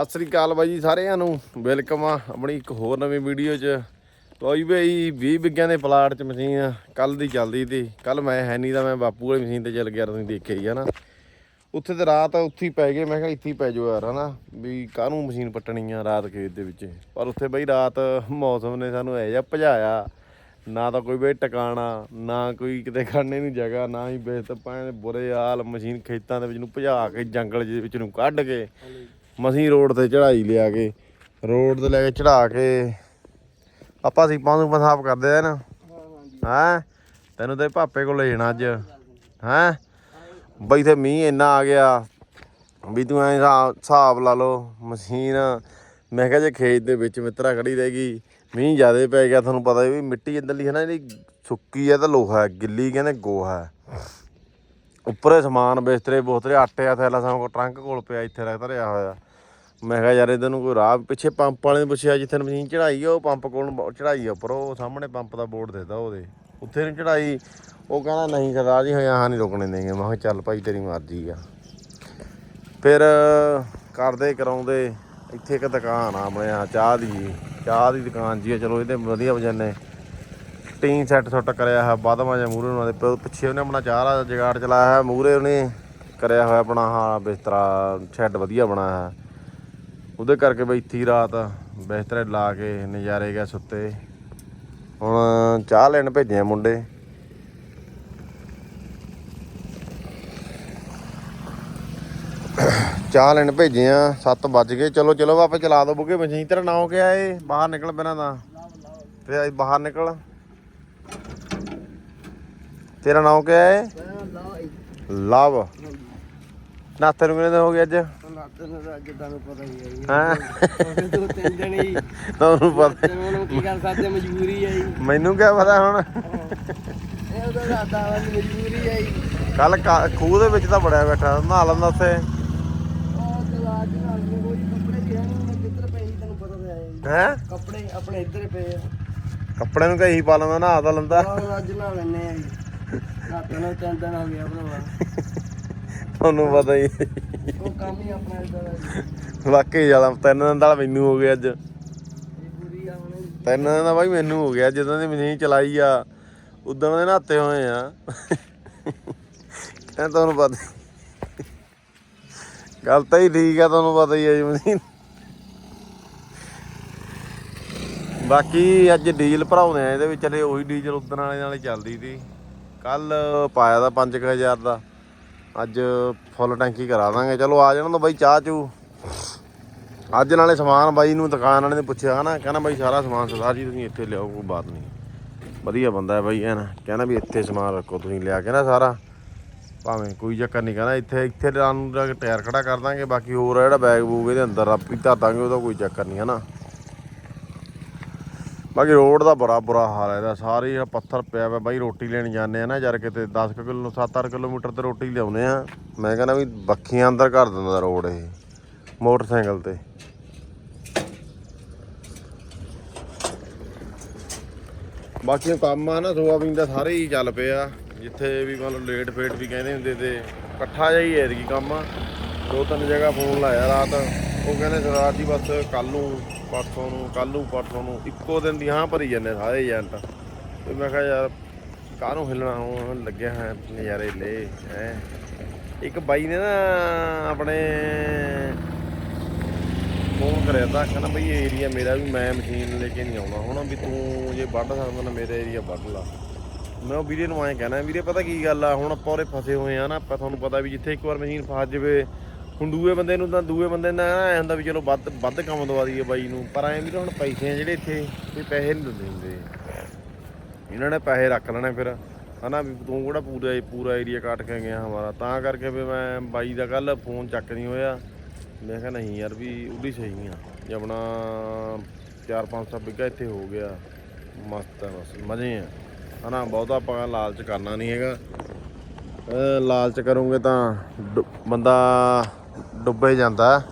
ਸਤਿ ਸ੍ਰੀ ਅਕਾਲ ਬਾਈ ਜੀ ਸਾਰਿਆਂ ਨੂੰ। ਵੈਲਕਮ ਆ ਆਪਣੀ ਇੱਕ ਹੋਰ ਨਵੀਂ ਵੀਡੀਓ 'ਚ। ਲੋਈ ਬਈ 20 ਬਿੱਗਿਆਂ ਦੇ ਪਲਾਟ 'ਚ ਮਸ਼ੀਨ ਕੱਲ ਦੀ ਚੱਲਦੀ ਤੀ ਕੱਲ ਮੈਂ ਹੈ ਨਹੀਂ ਤਾਂ ਮੈਂ ਬਾਪੂ ਵਾਲੀ ਮਸ਼ੀਨ ਤੇ ਚੱਲ ਗਿਆ, ਤੁਸੀਂ ਦੇਖਿਆ ਹੀ ਆ ਨਾ। ਉੱਥੇ ਤੇ ਰਾਤ ਉੱਥੇ ਹੀ ਪੈ ਗਏ। ਮੈਂ ਕਿਹਾ ਇੱਥੇ ਹੀ ਪੈ ਜਾਓ ਯਾਰ, ਹਨਾ। ਵੀ ਕਾਹਨੂੰ ਮਸ਼ੀਨ ਪੱਟਣੀ ਆ ਰਾਤ ਖੇਤ ਦੇ ਵਿੱਚ। ਪਰ ਉੱਥੇ ਬਈ ਰਾਤ ਮੌਸਮ ਨੇ ਸਾਨੂੰ ਐ ਜਿਹਾ ਭਜਾਇਆ। ਨਾ ਤਾਂ ਕੋਈ ਬਈ ਟਿਕਾਣਾ, ਨਾ ਕੋਈ ਕਿਤੇ ਖੜਨੇ ਨੂੰ ਜਗ੍ਹਾ, ਨਾ ਹੀ ਬੇਤ ਪਾਏ ਬੁਰੇ ਹਾਲ ਮਸ਼ੀਨ ਖੇਤਾਂ ਦੇ ਵਿੱਚ ਨੂੰ ਭਜਾ ਕੇ, ਜੰਗਲ ਦੇ ਵਿੱਚ ਨੂੰ ਕੱਢ ਕੇ। ਮਸੀਂ ਰੋਡ ਤੇ ਚੜਾਈ ਲਿਆ ਕੇ, ਰੋਡ ਤੇ ਲੈ ਕੇ ਚੜਾ ਕੇ, ਆਪਾਂ ਸੀਪਾਂ ਨੂੰ ਸਾਫ਼ ਕਰਦੇ ਆ ਨਾ। ਹੈਂ? ਤੈਨੂੰ ਤੇ ਭਾਪੇ ਕੋਲ ਲੈ ਜਾਣਾ ਅੱਜ। ਹੈਂ? ਬਈ ਤੇ ਮੀਂਹ ਇੰਨਾ ਆ ਗਿਆ ਵੀ ਤੂੰ ਐ ਹਿਸਾਬ ਲਾ ਲਓ, ਮਸ਼ੀਨ। ਮੈਂ ਕਿਹਾ ਜੇ ਖੇਤ ਦੇ ਵਿੱਚ ਮਿੱਤਰਾ ਖੜੀ ਰਹਿ ਗਈ, ਮੀਂਹ ਜ਼ਿਆਦੇ ਪੈ ਗਿਆ, ਤੁਹਾਨੂੰ ਪਤਾ ਵੀ ਮਿੱਟੀ ਅੰਦਰਲੀ ਹੈ ਨਾ ਜਿਹੜੀ ਸੁੱਕੀ ਹੈ ਤਾਂ ਲੋਹਾ ਗਿੱਲੀ ਕਹਿੰਦੇ ਗੋਹਾ ਉੱਪਰੇ ਸਮਾਨ ਬਿਸਤਰੇ ਬੋਤਰੇ ਆਟੇ ਆ ਥੈਲਾ ਸਾਨੂੰ ਕੋ ਟਰੰਕ ਕੋਲ ਪਿਆ, ਇੱਥੇ ਰੱਖਦਾ ਰਿਹਾ ਹੋਇਆ। ਮੈਂ ਕਿਹਾ ਯਾਰ ਇਹਦੇ ਨੂੰ ਕੋਈ ਰਾਹ ਪਿੱਛੇ ਪੰਪ ਵਾਲੇ ਨੂੰ ਪੁੱਛਿਆ, ਜਿੱਥੇ ਮਸ਼ੀਨ ਚੜਾਈ ਆ, ਉਹ ਪੰਪ ਕੋਲ ਬ- ਚੜਾਈ ਆ ਉੱਪਰ, ਉਹ ਸਾਹਮਣੇ ਪੰਪ ਦਾ ਬੋਰਡ ਦੇਦਾ ਉਹਦੇ। ਉੱਥੇ ਨੂੰ ਚੜਾਈ, ਉਹ ਕਹਿੰਦਾ ਨਹੀਂ ਸਰਦਾਰ ਜੀ ਹਾਂ ਨਹੀਂ ਰੁਕਣੇ ਦੇਂਗੇ। ਮੈਂ ਕਿਹਾ ਚੱਲ ਭਾਈ, ਤੇਰੀ ਮਰਜ਼ੀ ਆ। ਫਿਰ ਕਰਦੇ ਕਰਾਉਂਦੇ, ਇੱਥੇ ਇੱਕ ਦੁਕਾਨ ਆ ਆਪਣੇ ਆ ਚਾਹ ਦੀ ਚਾਹ ਦੀ ਦੁਕਾਨ ਜੀ ਆ। ਚਲੋ, ਇਹਦੇ ਵਧੀਆ ਵਜਾਨੇ। ਟੀਨ ਸੈੱਟ ਸੁੱਟ ਕਰਿਆ ਹੈ ਬਾਦਮਾ ਜਾਂ ਮੂਰੇ ਉਹਨਾਂ ਦੇ ਪਿੱਛੇ ਉਹਨੇ ਆਪਣਾ ਚਾਹ ਦਾ ਜਗਾੜ ਚਲਾਇਆ ਹੈ ਮੂਰੇ ਉਹਨੇ ਕਰਿਆ ਹੋਇਆ ਆਪਣਾ ਹਾਂ ਬਿਸਤਰਾ ਸ਼ੈੱਡ ਵਧੀਆ ਬਣਾਇਆ। ਹੈ ਉਹਦੇ ਕਰਕੇ ਬਈ ਇੱਥੇ ਹੀ ਰਾਤ ਬਿਸਤਰੇ ਲਾ ਕੇ ਨਜ਼ਾਰੇ ਗਏ ਸੁੱਤੇ। ਹੁਣ ਚਾਹ ਲੈਣ ਭੇਜੇ ਆ ਮੁੰਡੇ। ਚਾਹ ਲੈਣ ਭੇਜੇ ਆ 7 ਵੱਜ ਗਏ। ਚਲੋ ਚਲੋ ਵਾਪਸ ਚਲਾ ਦੋ ਬੁੱਗੇ ਮਸ਼ੀਨ। ਤੇਰਾ ਨਾਂ ਕਿਆ ਏ ਬਾਹਰ ਨਿਕਲ ਬਿਨਾਂ ਦਾ ਤੇ ਅੱਜ ਬਾਹਰ ਨਿਕਲ। ਤੇਰਾ ਨਾਮ ਕਿਆ ਹੈ ਲਵ। ਨਾਤੇ ਨੂੰ ਹੋ ਗਏ ਅੱਜ? ਹਾਂ ਦੋ ਤਿੰਨ ਦਿਨ ਹੀ। ਤੁਹਾਨੂੰ ਪਤਾ। ਹੁਣ ਕੀ ਕਰ ਸਕਦੇ ਹਾਂ, ਮਜਬੂਰੀ ਹੈ ਜੀ। ਮੈਨੂੰ ਕਿਆ ਪਤਾ ਹੁਣ? ਇਹ ਉਹਦਾ ਦਾਦਾ ਵਾਲੀ ਮਜਬੂਰੀ ਹੈ ਜੀ। ਕੱਲ ਖੂਹ ਦੇ ਵਿੱਚ ਤਾਂ ਬੜਿਆ ਬੈਠਾ ਨਹਾ ਲੈਂਦਾ ਉੱਥੇ। ਅੱਜ ਨੀ ਹੈ ਨਹੀਂ ਕੱਪੜੇ ਆਪਣੇ ਇੱਧਰ ਪਏ ਆ। ਕੱਪੜੇ ਨੂੰ ਕਹੀ ਪਾ ਲੈਂਦਾ ਨਹਾ ਤਾਂ ਲੈਂਦਾ। ਅੱਜ ਨਾਲ ਲੈਨੇ ਆ ਜੀ। ਰਾਤ ਨੂੰ ਤਿੰਨ ਦਿਨ ਹੋ ਗਿਆ ਭਰਾਵਾ। ਤੁਹਾਨੂੰ ਪਤਾ ਹੀ ਉਹ ਕੰਮ ਹੀ ਆਪਣਾ ਹੈ ਜੀ। ਵਾਕਈ ਜ਼ਿਆਦਾ ਤਿੰਨ ਦਿਨ ਦਾ ਮੈਨੂੰ ਹੋ ਗਿਆ ਅੱਜ। ਪੂਰੀ ਤਿੰਨ ਦਿਨ ਦਾ ਬਾਈ ਮੈਨੂੰ ਹੋ ਗਿਆ ਜਦੋਂ ਦੀ ਮਸ਼ੀਨ ਚਲਾਈ ਆ ਉਦੋਂ ਦੇ ਨਹਾਤੇ ਹੋਏ ਆ। ਕਹਿੰਦਾ ਤੁਹਾਨੂੰ ਪਤਾ ਗੱਲ ਤਾਂ ਹੀ ਠੀਕ ਆ ਤੁਹਾਨੂੰ ਪਤਾ ਹੀ ਆ ਜੀ ਮਸ਼ੀਨ। ਬਾਕੀ ਅੱਜ ਡੀਜ਼ਲ ਭਰਾਉਂਦੇ ਆ ਇਹਦੇ ਵਿੱਚ ਹਲੇ ਉਹੀ ਡੀਜ਼ਲ ਉਦੋਂ ਵਾਲੇ ਨਾਲ ਚੱਲਦੀ ਸੀ। ਕੱਲ ਪਾਇਆ ਦਾ 5000 ਦਾ। ਅੱਜ ਫੁੱਲ ਟੈਂਕੀ ਕਰਾ ਦਾਂਗੇ। ਚਲੋ ਆ ਜਾਣਾ ਤਾਂ ਬਾਈ ਚਾਹ ਚੂ। ਅੱਜ ਨਾਲੇ ਸਮਾਨ ਬਾਈ ਨੂੰ ਦੁਕਾਨ ਵਾਲੇ ਨੇ ਪੁੱਛਿਆ ਨਾ ਕਹਿੰਦਾ ਬਾਈ ਸਾਰਾ ਸਮਾਨ ਸਰਦਾਰ ਜੀ ਤੁਸੀਂ ਇੱਥੇ ਲਿਆਓ, ਕੋਈ ਬਾਤ ਨਹੀਂ। ਵਧੀਆ ਬੰਦਾ ਹੈ ਬਾਈ ਹੈ ਨਾ, ਕਹਿੰਦਾ ਵੀ ਇੱਥੇ ਸਮਾਨ ਰੱਖੋ, ਤੁਸੀਂ ਲਿਆ ਕੇ ਨਾ ਸਾਰਾ। ਭਾਵੇਂ ਕੋਈ ਚੱਕਰ ਨਹੀਂ, ਕਹਿੰਦਾ ਇੱਥੇ ਇੱਥੇ ਰਾਂ ਨੂੰ ਜਾ ਕੇ ਟਾਇਰ ਖੜਾ ਕਰ ਦਾਂਗੇ, ਬਾਕੀ ਹੋਰ ਜਿਹੜਾ ਬੈਗ ਬੂਗ ਇਹਦੇ ਅੰਦਰ ਆਪੀ ਧਰ ਦਾਂਗੇ, ਉਹਦਾ ਕੋਈ ਚੱਕਰ ਨਹੀਂ ਹੈ ਨਾ ਬਾਕੀ ਰੋਡ ਦਾ ਬੜਾ ਬੁਰਾ ਹਾਲ ਹੈ ਇਹਦਾ। ਸਾਰੇ ਜਿਹੜਾ ਪੱਥਰ ਪਿਆ ਵਾ ਬਾਈ, ਰੋਟੀ ਲੈਣ ਜਾਂਦੇ ਆ ਨਾ ਯਾਰ ਕਿਤੇ 10 ਕਿਲੋ 7-8 ਕਿਲੋਮੀਟਰ ਤੇ ਰੋਟੀ ਲਿਆਉਂਦੇ ਆ। ਮੈਂ ਕਹਿੰਦਾ ਵੀ ਬੱਖੀਆਂ ਅੰਦਰ ਕਰ ਦਿੰਦਾ ਰੋਡ ਇਹ, ਮੋਟਰਸਾਈਕਲ ਤੇ। ਬਾਕੀ ਕੰਮ ਆ ਨਾ ਸੋਆ ਦਾ ਸਾਰੇ ਹੀ ਚੱਲ ਪਿਆ। ਜਿੱਥੇ ਵੀ ਮਤਲਬ ਲੇਟ ਫੇਟ ਵੀ ਕਹਿੰਦੇ ਹੁੰਦੇ ਤੇ ਇਕੱਠਾ ਜਿਹਾ ਹੀ ਐਤਕੀ ਕੰਮ। ਆ ਦੋ ਤਿੰਨ ਜਗ੍ਹਾ ਫੋਨ ਲਾਇਆ ਰਾਤ। ਉਹ ਕਹਿੰਦੇ ਸਰਦਾਰ ਜੀ, ਬਸ ਕੱਲ ਨੂੰ ਪਰਸੋਂ ਨੂੰ ਕੱਲ ਨੂੰ, ਪਰਸੋਂ ਨੂੰ, ਇੱਕੋ ਦਿਨ ਦੀ ਹਾਂ ਭਰੀ ਜਾਂਦੇ ਸਾਰੇ ਏਜੰਟ। ਤੇ ਮੈਂ ਕਿਹਾ ਯਾਰ, ਕਾਹਨੂੰ ਹਿੱਲਣਾ, ਹੁਣ ਲੱਗਿਆ ਹੈ ਨਜ਼ਾਰੇ ਲੈ, ਹੈ। ਇੱਕ ਬਾਈ ਨੇ ਨਾ ਆਪਣੇ ਫੋਨ ਕਰਿਆ ਤਾਂ ਕਹਿੰਦਾ ਬਈ ਏਰੀਆ ਮੇਰਾ ਵੀ ਮੈਂ ਮਸ਼ੀਨ ਲੈ ਕੇ ਨਹੀਂ ਆਉਣਾ। ਹੁਣ ਵੀ ਤੂੰ ਜੇ ਵੱਢ ਸਕਦਾ ਨਾ ਮੇਰਾ ਏਰੀਆ ਵੱਢ ਲਾ। ਮੈਂ ਉਹ ਵੀਰੇ ਨੂੰ ਐਂ ਕਹਿਣਾ, ਵੀਰੇ ਪਤਾ ਕੀ ਗੱਲ ਆ? ਹੁਣ ਆਪਾਂ ਉਰੇ ਫਸੇ ਹੋਏ ਆ ਨਾ, ਆਪਾਂ ਤੁਹਾਨੂੰ ਪਤਾ ਵੀ ਜਿੱਥੇ ਇੱਕ ਵਾਰ ਮਸ਼ੀਨ ਫਸ ਜਾਵੇ ਹੁਣ ਦੂਏ ਬੰਦੇ ਨੂੰ ਤਾਂ ਦੂਏ ਬੰਦੇ ਨਾਲ ਐ ਹੁੰਦਾ ਵੀ ਚਲੋ ਵੱਧ ਵੱਧ ਕੰਮ ਦਵਾ ਦਈਏ ਬਾਈ ਨੂੰ, ਪਰ ਐਂ ਵੀ ਹੁਣ ਪੈਸੇ ਆ ਜਿਹੜੇ ਇੱਥੇ, ਇਹ ਪੈਸੇ ਨਹੀਂ ਦਿੰਦੇ ਹੁੰਦੇ। ਇਹਨਾਂ ਨੇ ਪੈਸੇ ਰੱਖ ਲੈਣੇ ਫਿਰ, ਹਨਾ ਵੀ ਤੂੰ ਕਿਹੜਾ ਪੂਰਾ ਪੂਰਾ ਏਰੀਆ ਕੱਟ ਕੇ ਗਿਆ ਹਮਾਰਾ। ਤਾਂ ਕਰਕੇ ਵੀ ਮੈਂ ਬਾਈ ਦਾ ਕੱਲ ਫੋਨ ਚੱਕ ਨਹੀਂ ਹੋਇਆ। ਮੈਂ ਕਿਹਾ ਨਹੀਂ ਯਾਰ ਵੀ ਉਹਦੀ ਸਹੀ ਆ। ਜੇ ਆਪਣਾ 4-500 ਬਿੱਗਾ ਇੱਥੇ ਹੋ ਗਿਆ। ਮਸਤ ਆ ਬਸ, ਮਜ਼ੇ ਆ। ਹਨਾ ਬਹੁਤਾ ਆਪਾਂ ਲਾਲਚ ਕਰਨਾ ਨਹੀਂ ਹੈਗਾ। ਲਾਲਚ ਕਰੋਗੇ ਤਾਂ ਡੁ- ਬੰਦਾ ਡੁੱਬੇ ਜਾਂਦਾ।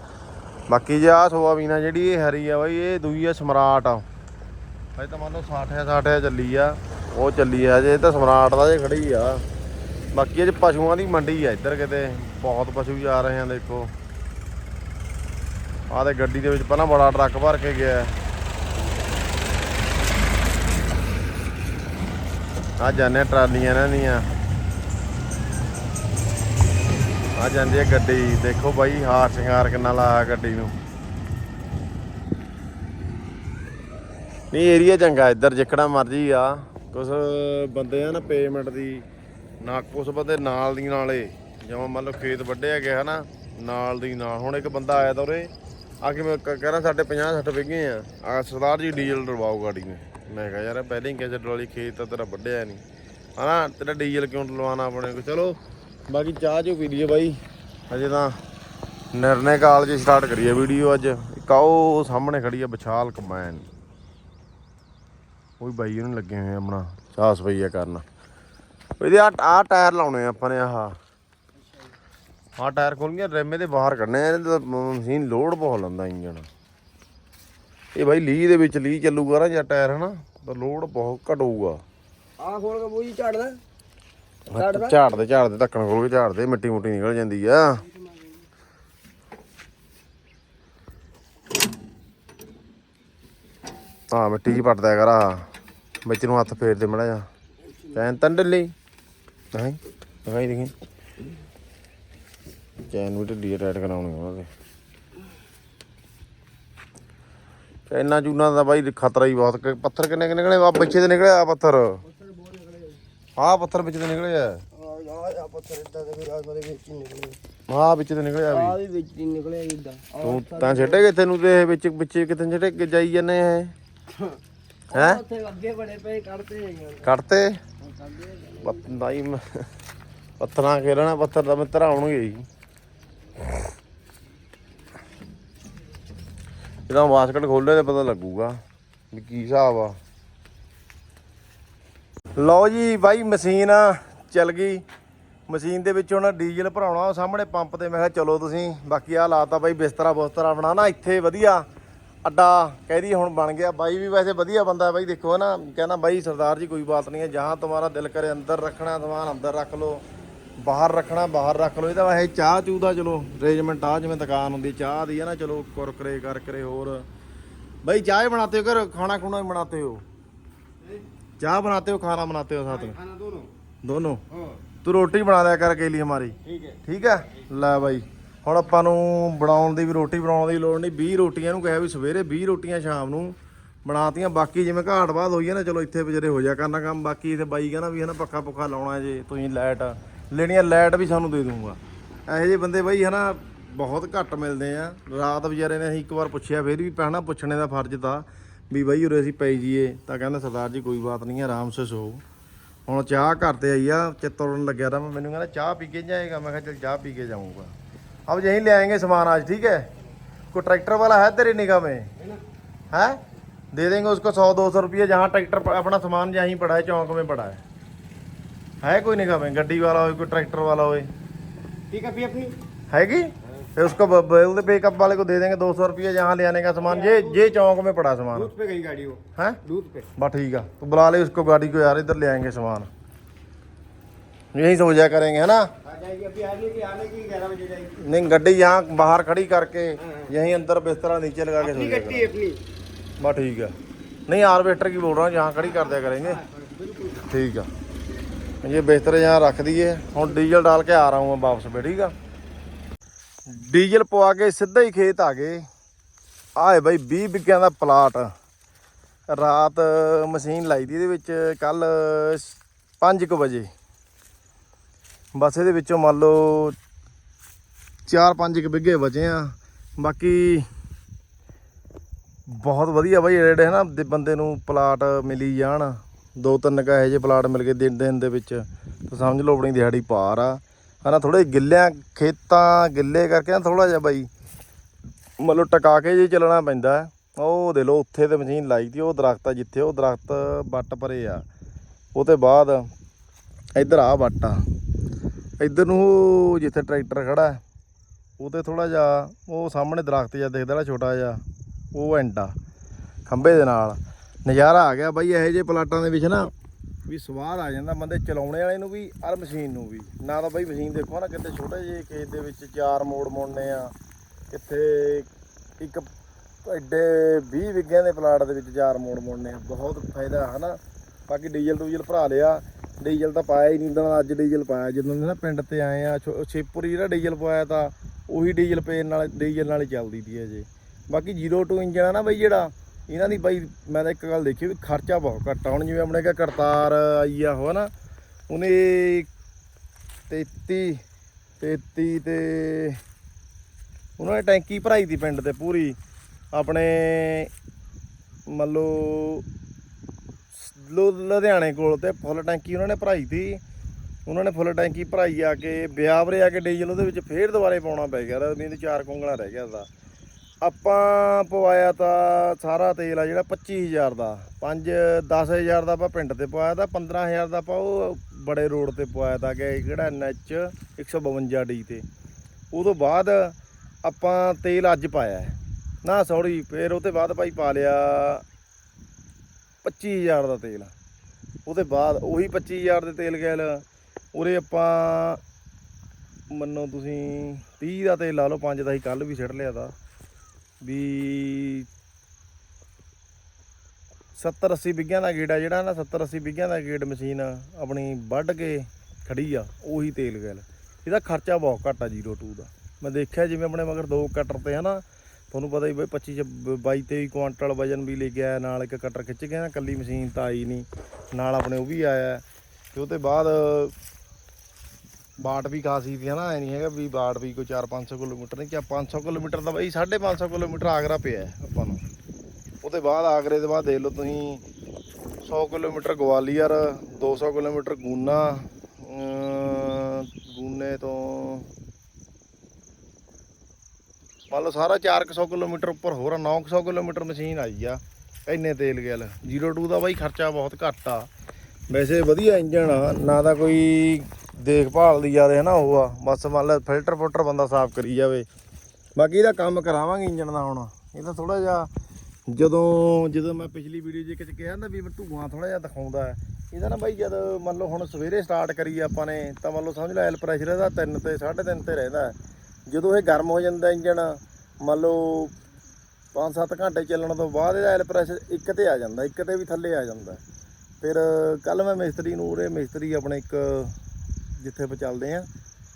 ਬਾਕੀ ਜੇ ਆ ਸੋਆਬੀਨ ਆ ਜਿਹੜੀ, ਇਹ ਹਰੀ ਆ ਬਾਈ, ਇਹ ਦੂਈ ਆ ਸਮਰਾਟ ਆ। ਅਜੇ ਤਾਂ ਮੰਨ ਲਓ 60 60 ਚੱਲੀ ਆ। ਉਹ ਚੱਲੀ ਆ, ਜੇ ਤਾਂ ਸਮਰਾਟ ਦਾ ਜੇ ਖੜੀ ਆ। ਬਾਕੀ ਇਹ ਪਸ਼ੂਆਂ ਦੀ ਮੰਡੀ ਆ ਇੱਧਰ ਕਿਤੇ। ਬਹੁਤ ਪਸ਼ੂ ਜਾ ਰਹੇ ਆ, ਦੇਖੋ। ਆਹ ਤੇ ਗੱਡੀ ਦੇ ਵਿੱਚ ਪਹਿਲਾਂ ਬੜਾ ਟਰੱਕ ਭਰ ਕੇ ਗਿਆ। ਆ ਜਾਣੇ ਟਰਾਲੀਆਂ ਇਹਨਾਂ ਦੀਆਂ। ਆ ਜਾਂਦੀ ਹੈ ਗੱਡੀ। ਦੇਖੋ ਬਾਈ, ਹਾਰ ਸ਼ਿੰਗਾਰ ਕਿੰਨਾ ਲਾਇਆ ਗੱਡੀ ਨੂੰ। ਨਹੀਂ ਏਰੀਆ ਚੰਗਾ, ਇੱਧਰ ਜਿੱਕੜਾ ਮਰਜ਼ੀ ਆ। ਕੁਛ ਬੰਦੇ ਆ ਨਾ ਪੇਮੈਂਟ ਦੀ, ਨਾ ਕੁਛ ਬੰਦੇ ਨਾਲ ਦੀ ਨਾਲੇ। ਜਿਵੇਂ ਮੰਨ ਲਓ ਖੇਤ ਵੱਢਿਆ ਗਿਆ ਹਨਾ, ਨਾਲ ਦੀ ਨਾਲ ਹੁਣ ਇੱਕ ਬੰਦਾ ਆਇਆ ਤਾਂ ਉਰੇ, ਆ ਕੇ ਮੈਂ ਕ- ਕਹਿੰਦਾ ਸਾਡੇ 50 60 ਵਿਗੇ ਆ। ਆ ਸਰਦਾਰ ਜੀ ਡੀਜ਼ਲ ਡਲਵਾਓ ਗਾੜੀ ਨੂੰ। ਮੈਂ ਕਿਹਾ, ਯਾਰ, ਪਹਿਲਾਂ ਹੀ ਕਿਸੇ ਡੋਲੀ ਖੇਤ ਤਾਂ ਤੇਰਾ ਵੱਢਿਆ ਨਹੀਂ। ਹਨਾ, ਤੇਰਾ ਡੀਜ਼ਲ ਕਿਉਂ ਡਲਵਾਉਣਾ ਆਪਣੇ ਕੋ ਚਲੋ ਬਾਕੀ ਚਾਹ ਚੋ ਪੀ ਲਈਏ ਬਾਈ। ਅਜੇ ਤਾਂ ਨਿਰਣੇ ਕਾਲ ਜੀ ਸਟਾਰਟ ਕਰੀਏ ਵੀਡੀਓ ਅੱਜ। ਇੱਕ ਆਓ ਸਾਹਮਣੇ ਖੜੀ ਆ ਵਿਸ਼ਾਲ ਕੰਬਾਈਨ। ਉਹ ਬਾਈ ਉਹਨੂੰ ਲੱਗੇ ਹੋਏ ਆ ਆਪਣਾ ਚਾਹ ਸਪਈਆ ਕਰਨ। ਇਹਦੇ ਆ ਆ ਟਾਇਰ ਲਾਉਣੇ ਆ ਆਪਾਂ ਨੇ ਆਹ। ਆ ਟਾਇਰ ਖੋਲ ਗਿਆ ਰੇਮੇ ਦੇ ਬਾਹਰ ਕੱਢਣੇ ਆ ਇਹਦੇ ਮਸ਼ੀਨ ਲੋਡ ਬਹੁਤ ਲੰਦਾ ਇੰਜਣ। ਇਹ ਬਾਈ ਲੀ ਦੇ ਵਿੱਚ ਲੀ ਚੱਲੂਗਾ ਨਾ ਜਾਂ ਟਾਇਰ ਹਨਾ? ਤਾਂ ਲੋਡ ਬਹੁਤ ਘਟੂਗਾ। ਆ ਖੋਲ ਕੇ ਬੂਜੀ ਝਾੜਦਾ ਝਾੜਦੇ? ਝਾੜਦੇ ਧੱਕਣ ਖੋਲ ਕੇ ਝਾੜਦੇ, ਮਿੱਟੀ ਮੁੱਟੀ ਨਿਕਲ ਜਾਂਦੀ ਆ। ਹਾਂ ਮਿੱਟੀ ਜੀ ਪੱਟਦਾ ਕਰ ਆ ਵਿੱਚ ਨੂੰ ਹੱਥ ਫੇਰ ਦੇ ਮੜਾ ਜਾ ਚੈਨ ਤਾਂ ਢਿੱਲੀ? ਨਹੀਂ ਦਿਖਾਈ ਦੇਖੀ। ਚੈਨ ਵੀ ਢਿੱਲੀ ਟਾਈਟ ਕਰਾਉਣੀ ਉਹਨਾਂ ਦੇ ਚੈਨਾ ਚੂਨਾ ਦਾ ਬਾਈ ਖਤਰਾ ਹੀ ਬਹੁਤ ਪੱਥਰ ਕਿੰਨੇ ਕਿੰਨੇ ਨਿਕਲੇ? ਆ ਪਿੱਛੇ ਤੇ ਨਿਕਲਿਆ ਪੱਥਰ। ਆਹ ਪੱਥਰ ਵਿੱਚ ਤੇ ਨਿਕਲਿਆ ਆ। ਆ ਪੱਥਰ ਇਦਾਂ ਦੇ ਵੀ ਆ ਉਹਦੇ ਵਿੱਚ ਹੀ ਨਿਕਲੇ। ਆਹ ਵਿੱਚ ਤੇ ਨਿਕਲਿਆ ਵੀ। ਆ ਵੀ ਵਿੱਚ ਹੀ ਨਿਕਲੇ ਇਦਾਂ। ਤੂੰ ਤਾਂ ਛੱਡੇ ਕਿੱਥੇ ਨੂੰ ਤੇ ਇਹ ਵਿੱਚ ਵਿੱਚ ਕਿੱਥੇ ਛੱਡੇ ਕਿ ਜਾਈ ਜਾਂਦੇ ਹੈ ਹੈ? ਉੱਥੇ ਅੱਗੇ ਬੜੇ ਪਏ ਹੈਗੇ ਪੱਥਰਾਂ ਖੇਲਣਾ ਪੱਥਰ ਦਾ ਮਿੱਤਰ ਆਉਣਗੇ ਹੀ ਜਦੋਂ ਬਾਸਕਟ ਖੋਲੇ ਤੇ ਪਤਾ ਲੱਗੂਗਾ ਵੀ ਕੀ ਹਿਸਾਬ ਆ। ਲਓ ਜੀ ਬਾਈ ਮਸ਼ੀਨ ਚੱਲ ਗਈ। ਮਸ਼ੀਨ ਦੇ ਵਿੱਚ ਹੁਣ ਡੀਜ਼ਲ ਭਰਾਉਣਾ ਉਹ ਸਾਹਮਣੇ ਪੰਪ ਤੇ। ਮੈਂ ਕਿਹਾ ਚਲੋ ਤੁਸੀਂ, ਬਾਕੀ ਆ ਲਾਤਾ ਬਾਈ ਬਿਸਤਰਾ ਬੁਸਤਰਾ ਬਣਾਣਾ ਇੱਥੇ ਵਧੀਆ ਅੱਡਾ ਕਹਿਦੀ ਹੁਣ ਬਣ ਗਿਆ। ਬਾਈ ਵੀ ਵੈਸੇ ਵਧੀਆ ਬੰਦਾ ਬਾਈ, ਦੇਖੋ ਨਾ, ਕਹਿੰਦਾ ਬਾਈ ਸਰਦਾਰ ਜੀ ਕੋਈ ਬਾਤ ਨਹੀਂ ਹੈ, ਜਹਾਂ ਤੁਹਾਡਾ ਦਿਲ ਕਰੇ ਅੰਦਰ ਰੱਖਣਾ, ਸਮਾਨ ਅੰਦਰ ਰੱਖ ਲਓ, ਬਾਹਰ ਰੱਖਣਾ, ਬਾਹਰ ਰੱਖ ਲਓ। ਇਹਦਾ ਵੈਸੇ ਚਾਹ ਚੂ ਦਾ ਚਲੋ ਅਰੇਂਜਮੈਂਟ ਆ, ਜਿਵੇਂ ਦੁਕਾਨ ਹੁੰਦੀ, ਚਾਹ ਦੀ ਹੈ ਨਾ, ਚਲੋ ਕੁਰਕਰੇ, ਕਰਕਰੇ ਹੋਰ। ਬਾਈ ਚਾਹ ਹੀ ਬਣਾਤੇ ਹੋ ਕਰ ਖਾਣਾ ਖੁਣਾ ਵੀ ਬਣਾਤੇ ਹੋ? ਚਾਹ बनाते हो खाना बनाते हो साथ में ਖਾਣਾ ਦੋਨੋਂ दोनों ਹਾਂ तू रोटी बना दिया कर के लिए हमारी ਠੀਕ ਹੈ ਠੀਕ ਹੈ ਲੈ ਬਾਈ ਹੁਣ ਆਪਾਂ ਨੂੰ ਬਣਾਉਣ ਦੀ ਵੀ ਰੋਟੀ ਬਣਾਉਣ ਦੀ ਲੋੜ ਨਹੀਂ 20 ਰੋਟੀਆਂ ਨੂੰ ਕਿਹਾ ਵੀ ਸਵੇਰੇ 20 ਰੋਟੀਆਂ ਸ਼ਾਮ ਨੂੰ ਬਣਾਤੀਆਂ ਬਾਕੀ ਜਿਵੇਂ ਘਾਟ ਬਾਦ ਹੋਈ ਹੈ ਨਾ ਚਲੋ ਇੱਥੇ ਵਿਚਾਰੇ ਹੋ ਜਾ ਕਰਨਾ ਕੰਮ ਬਾਕੀ ਇੱਥੇ ਬਾਈ ਕਹਿੰਦਾ ਵੀ ਹਨਾ ਪੱਖਾ ਪੁੱਖਾ ਲਾਉਣਾ ਜੇ ਤੁਸੀਂ ਲਾਈਟ ਲੈਣੀ ਆ ਲਾਈਟ ਵੀ ਸਾਨੂੰ ਦੇ ਦੂੰਗਾ ਇਹੋ ਜਿਹੇ ਬੰਦੇ ਬਾਈ ਹਨਾ ਬਹੁਤ ਘੱਟ ਮਿਲਦੇ ਆ ਰਾਤ ਵਿਚਾਰੇ ਨੇ ਅਸੀਂ ਇੱਕ ਵਾਰ ਪੁੱਛਿਆ ਫਿਰ ਵੀ ਪਹਿਣਾ ਪੁੱਛਣੇ ਦਾ ਫਰਜ਼ ਤਾਂ ਵੀ ਬਾਈ ਉਰੇ ਅਸੀਂ ਪਈ ਜੀਏ ਤਾਂ ਕਹਿੰਦਾ ਸਰਦਾਰ ਜੀ ਕੋਈ ਬਾਤ ਨਹੀਂ ਹੈ ਆਰਾਮ ਸੇ ਸੋ ਹੁਣ ਚਾਹ ਘਰ ਤੇ ਆਈ ਆ ਚਿੱਤੋੜਨ ਲੱਗਿਆ ਤਾਂ ਮੈਨੂੰ ਕਹਿੰਦਾ ਚਾਹ ਪੀ ਕੇ ਜਾਏਗਾ ਮੈਂ ਕਿਹਾ ਚਲ ਚਾਹ ਪੀ ਕੇ ਜਾਊਂਗਾ अब यहीं ले आएंगे सामान आज ठीक है कोई ट्रैक्टर वाला है तेरी निगाह में है दे देंगे उसको सौ दो सौ रुपये जहाँ ट्रैक्टर प- अपना सामान यहीं पड़ा है चौक में पड़ा है है कोई निगाह में गड्डी वाला हो कोई ट्रैक्टर वाला हो ਠੀਕ ਹੈ ਪੀ ਆਪਣੀ हैगी फिर उसको बोलते पिकअप वाले को दे देंगे दो सौ रुपया यहाँ ले आने का सामान ये ये चौक में पड़ा सामान। पे गई गाड़ी वो। हाँ? है? पे। ठीक है तो बुला ले उसको गाड़ी को यार इधर ले आएँगे सामान। यही से हो जाया करेंगे है ना? नहीं गड्डी यहाँ बाहर खड़ी करके यहीं अंदर बिस्तरा नीचे लगा के बस ठीक है। नहीं हार्वेस्टर की बोल रहा हूँ यहाँ खड़ी कर दिया करेंगे। ठीक है। ये बिस्तर यहाँ रख दिए। हम डीजल डाल के आ रहा हूँ मैं वापस पे ठीक है? ਡੀਜ਼ਲ ਪਵਾ ਕੇ ਸਿੱਧਾ ਹੀ ਖੇਤ ਆ ਗਏ। ਆਏ ਬਾਈ 20 ਬਿੱਗਿਆਂ ਦਾ ਪਲਾਟ। ਰਾਤ ਮਸ਼ੀਨ ਲਾਈ ਦੀ ਇਹਦੇ ਵਿੱਚ ਕੱਲ 5:00 ਵਜੇ। ਬਸ ਇਹਦੇ ਵਿੱਚੋਂ ਮੰਨ ਲਓ 4-5 ਕੁ ਬਿੱਗੇ ਬਚੇ ਆ। ਬਾਕੀ ਬਹੁਤ ਵਧੀਆ ਬਾਈ ਜਿਹੜੇ ਹੈ ਨਾ ਬੰਦੇ ਨੂੰ ਪਲਾਟ ਮਿਲੀ ਜਾਣ। ਦੋ ਤਿੰਨ ਕਾ ਇਹੋ ਜਿਹੇ ਪਲਾਟ ਮਿਲ ਗਏ ਦਿਨ ਦਿਨ ਦੇ ਵਿੱਚ। ਤਾਂ ਸਮਝ ਲਓ ਆਪਣੀ ਦਿਹਾੜੀ ਪਾਰ ਆ। ਹਨਾ ਥੋੜੇ ਗਿੱਲਿਆਂ, ਖੇਤਾਂ ਗਿੱਲੇ ਕਰਕੇ ਨਾ ਥੋੜਾ ਜਿਹਾ ਬਾਈ, ਮਤਲਬ ਟਕਾ ਕੇ ਜੇ ਚੱਲਣਾ ਪੈਂਦਾ। ਉਹ ਦੇ ਲੋ ਉੱਥੇ ਤੇ ਮਸ਼ੀਨ ਲਾਈ ਤੀ ਉਹ ਦਰਖਤ ਆ ਜਿੱਥੇ, ਉਹ ਦਰਖਤ ਵੱਟ ਪਰੇ ਆ। ਉਹ ਤੇ ਬਾਅਦ ਇੱਧਰ ਆ ਵੱਟ ਆ। ਇੱਧਰ ਨੂੰ ਜਿੱਥੇ ਟਰੈਕਟਰ ਖੜਾ ਉਹ ਤੇ ਥੋੜਾ ਜਿਹਾ, ਉਹ ਸਾਹਮਣੇ ਦਰਖਤ ਜਿਹਾ ਦਿਖਦਾ ਨਾ ਛੋਟਾ ਜਿਹਾ, ਉਹ ਐਂਡਾ ਖੰਬੇ ਦੇ ਨਾਲ। ਨਜ਼ਾਰਾ ਆ ਗਿਆ ਬਾਈ, ਇਹੋ ਜਿਹੇ ਪਲਾਟਾਂ ਦੇ ਵਿੱਚ ਨਾ ਵੀ ਸਵਾਦ ਆ ਜਾਂਦਾ, ਬੰਦੇ ਚਲਾਉਣੇ ਵਾਲੇ ਨੂੰ ਵੀ ਔਰ ਮਸ਼ੀਨ ਨੂੰ ਵੀ। ਨਾ ਤਾਂ ਬਈ ਮਸ਼ੀਨ ਦੇਖੋ ਨਾ ਕਿਤੇ ਛੋਟੇ ਜਿਹੇ ਖੇਤ ਦੇ ਵਿੱਚ ਚਾਰ ਮੋੜ ਮੋੜਨੇ ਆ, ਕਿੱਥੇ ਇੱਕ ਐਡੇ 20 ਵਿਗਿਆਂ ਦੇ ਪਲਾਟ ਦੇ ਵਿੱਚ ਚਾਰ ਮੋੜ ਮੋੜਨੇ ਆ। ਬਹੁਤ ਫਾਇਦਾ, ਹਨਾ? ਬਾਕੀ ਡੀਜ਼ਲ ਡੂਜ਼ਲ ਭਰਾ ਲਿਆ, ਡੀਜ਼ਲ ਤਾਂ ਪਾਇਆ ਹੀ ਨਹੀਂ ਤਾਂ ਅੱਜ ਡੀਜ਼ਲ ਪਾਇਆ। ਜਦੋਂ ਨਾ ਪਿੰਡ ਤੇ ਆਏ ਆ, ਛੋ- ਛੇਪੁਰੀ ਜਿਹੜਾ ਡੀਜ਼ਲ ਪਾਇਆ ਤਾਂ, ਉਹੀ ਡੀਜ਼ਲ ਪੇਨ ਨਾਲ, ਡੀਜ਼ਲ ਨਾਲ ਹੀ ਚੱਲਦੀ ਦੀ ਅਜੇ ਬਾਕੀ 02 ਇੰਜਨ ਆ ਨਾ ਬਈ ਜਿਹੜਾ ਇਹਨਾਂ ਦੀ ਬਾਈ, ਮੈਂ ਤਾਂ ਇੱਕ ਗੱਲ ਦੇਖੀ ਵੀ ਖਰਚਾ ਬਹੁਤ ਘੱਟ ਆ। ਹੁਣ ਜਿਵੇਂ ਆਪਣੇ ਕਾ ਕਰਤਾਰ ਆਈ ਆ ਹੋ ਨਾ, ਉਹਨੇ 33 33 ਤੇ ਉਹਨਾਂ ਨੇ ਟੈਂਕੀ ਭਰਾਈ ਦੀ ਪਿੰਡ ਤੇ ਪੂਰੀ। ਆਪਣੇ ਮੰਨ ਲਓ ਲੁ- ਲੁਧਿਆਣੇ ਕੋਲ ਤੇ ਫੁੱਲ ਟੈਂਕੀ ਉਹਨਾਂ ਨੇ ਭਰਾਈ ਤੀ ਉਹਨਾਂ ਨੇ ਫੁੱਲ ਟੈਂਕੀ ਭਰਾਈ ਆ ਕੇ ਬਿਆਵਰੇ ਆ ਕੇ ਡੀਜ਼ਲ ਉਹਦੇ ਵਿੱਚ ਫੇਰ ਦੁਬਾਰੇ ਪਾਉਣਾ ਪੈ ਗਿਆ ਰਵੀ ਦੇ ਚਾਰ ਕੁੰਗਲਾ ਰਹਿ ਗਿਆ ਦਾ ਆਪਾਂ ਪਵਾਇਆ ਤਾਂ ਸਾਰਾ ਤੇਲ ਆ ਜਿਹੜਾ 25000 ਦਾ। 5 10000 ਦਾ ਆਪਾਂ ਪਿੰਡ ਤੇ ਪਵਾਇਆ ਤਾਂ 15000 ਦਾ ਆਪਾਂ ਉਹ ਬੜੇ ਰੋਡ ਤੇ ਪਵਾਇਆ ਤਾਂ ਕਿ ਕਿਹੜਾ ਐਨਐਚ 152 ਡੀ ਤੇ। ਉਹ ਤੋਂ ਬਾਅਦ ਆਪਾਂ ਤੇਲ ਅੱਜ ਪਾਇਆ। ਹੈ। ਨਾ, ਸੌਰੀ, ਫੇਰ ਉਹਦੇ ਬਾਅਦ ਭਾਈ ਪਾ ਲਿਆ 25000 ਦਾ ਤੇਲ। ਉਹਦੇ ਬਾਅਦ ਉਹੀ 25000 ਦੇ ਤੇਲ ਗੈਲ, ਉਰੇ ਆਪਾਂ ਮੰਨੋ ਤੁਸੀਂ 30 ਦਾ ਤੇਲ ਲਾ ਲਓ 5 ਦਾ ਹੀ ਕੱਲ ਵੀ ਛੱਡ ਲਿਆ ਤਾਂ। ਵੀ 70 80 ਬਿੱਗਿਆਂ ਦਾ ਗੇੜਾ ਜਿਹੜਾ ਨਾ 70 80 ਬਿੱਗਿਆਂ ਦਾ ਗੇੜ ਮਸ਼ੀਨ ਆਪਣੀ ਵੱਢ ਕੇ ਖੜੀ ਆ, ਉਹੀ ਤੇਲ ਗੈਲ। ਇਹਦਾ ਖਰਚਾ ਬਹੁਤ ਘੱਟ ਆ 02 ਦਾ। ਮੈਂ ਦੇਖਿਆ ਜਿਵੇਂ ਆਪਣੇ ਮਗਰ ਦੋ ਕਟਰ ਤੇ ਹਨਾ ਤੁਹਾਨੂੰ ਪਤਾ ਹੀ ਬਈ 25 ਚ 22 23 ਕੁਆਂਟਲ ਵਜਨ ਵੀ ਲੈ ਕੇ ਆਇਆ, ਨਾਲ ਇੱਕ ਕਟਰ ਖਿੱਚ ਗਿਆ ਨਾ, ਕੱਲੀ ਮਸ਼ੀਨ ਤਾਂ ਆਈ ਨਹੀਂ। ਨਾਲ ਆਪਣੇ ਉਹ ਵੀ ਆਇਆ, ਤੇ ਉਹਦੇ ਬਾਅਦ ਬਾਟ ਵੀ ਖਾਸੀ ਹੈ ਨਾ ਐ ਨਹੀਂ ਹੈਗਾ ਵੀ ਬਾਟ ਵੀ ਕੋਈ 4-500 ਕਿਲੋਮੀਟਰ ਨਹੀਂ ਕਿ 500 ਕਿਲੋਮੀਟਰ ਦਾ ਬਈ 550 ਕਿਲੋਮੀਟਰ ਆਗਰਾ ਪਿਆ ਆਪਾਂ ਨੂੰ। ਉਹਦੇ ਬਾਅਦ ਆਗਰੇ ਦੇ ਬਾਅਦ ਦੇਖ ਲਓ ਤੁਸੀਂ 100 ਕਿਲੋਮੀਟਰ ਗਵਾਲੀਅਰ 200 ਕਿਲੋਮੀਟਰ ਗੂਨਾ ਗੂਨੇ ਤੋਂ ਮੰਨ ਲਓ ਸਾਰਾ 400 ਕਿਲੋਮੀਟਰ ਉੱਪਰ ਹੋਰ ਆ, 900 ਕਿਲੋਮੀਟਰ ਮਸ਼ੀਨ ਆਈ ਆ ਇੰਨੇ ਤੇਲ ਗਿਲ। 02 ਦਾ ਬਾਈ ਖਰਚਾ ਬਹੁਤ ਘੱਟ ਆ। ਵੈਸੇ ਵਧੀਆ ਇੰਜਣ ਆ ਨਾ ਤਾਂ ਕੋਈ ਦੇਖਭਾਲ ਦੀ ਜ਼ਿਆਦਾ ਹੈ ਨਾ ਉਹ ਆ। ਬਸ ਮੰਨ ਲੈ ਫਿਲਟਰ ਫੁਲਟਰ ਬੰਦਾ ਸਾਫ਼ ਕਰੀ ਜਾਵੇ। ਬਾਕੀ ਇਹਦਾ ਕੰਮ ਕਰਾਵਾਂਗੇ ਇੰਜਣ ਦਾ ਹੁਣ। ਇਹ ਤਾਂ ਥੋੜਾ ਜਿਹਾ ਜਦੋਂ ਜਦੋਂ ਮੈਂ ਪਿਛਲੀ ਵੀਡੀਓ 'ਚ ਕਿਤੇ ਕਿਹਾ ਨਾ ਵੀ ਮੈਂ ਧੂਆਂ ਥੋੜਾ ਜਿਹਾ ਦਿਖਾਉਂਦਾ ਇਹਦਾ ਨਾ ਬਾਈ ਜਦ ਮੰਨ ਲਓ ਹੁਣ ਸਵੇਰੇ ਸਟਾਰਟ ਕਰੀ ਆਪਾਂ ਨੇ, ਤਾਂ ਮੰਨ ਲਓ ਸਮਝ ਲੈ ਐਲ ਪ੍ਰੈਸ਼ਰ ਇਹਦਾ 3 ਤੇ 3.5 ਤੇ ਰਹਿੰਦਾ ਜਦੋਂ ਇਹ ਗਰਮ ਹੋ ਜਾਂਦਾ ਇੰਜਣ, ਮੰਨ ਲਓ 5-7 ਘੰਟੇ ਚੱਲਣ ਤੋਂ ਬਾਅਦ ਇਹਦਾ ਐਲ ਪ੍ਰੈਸ਼ਰ ਇੱਕ ਤੇ ਆ ਜਾਂਦਾ, ਇੱਕ ਤੇ ਵੀ ਥੱਲੇ ਆ ਜਾਂਦਾ। ਫਿਰ ਕੱਲ ਮੈਂ ਮਿਸਤਰੀ ਨੂੰ, ਉਰੇ ਮਿਸਤਰੀ ਆਪਣੇ ਇੱਕ ਜਿੱਥੇ ਆਪਾਂ ਚੱਲਦੇ ਆ।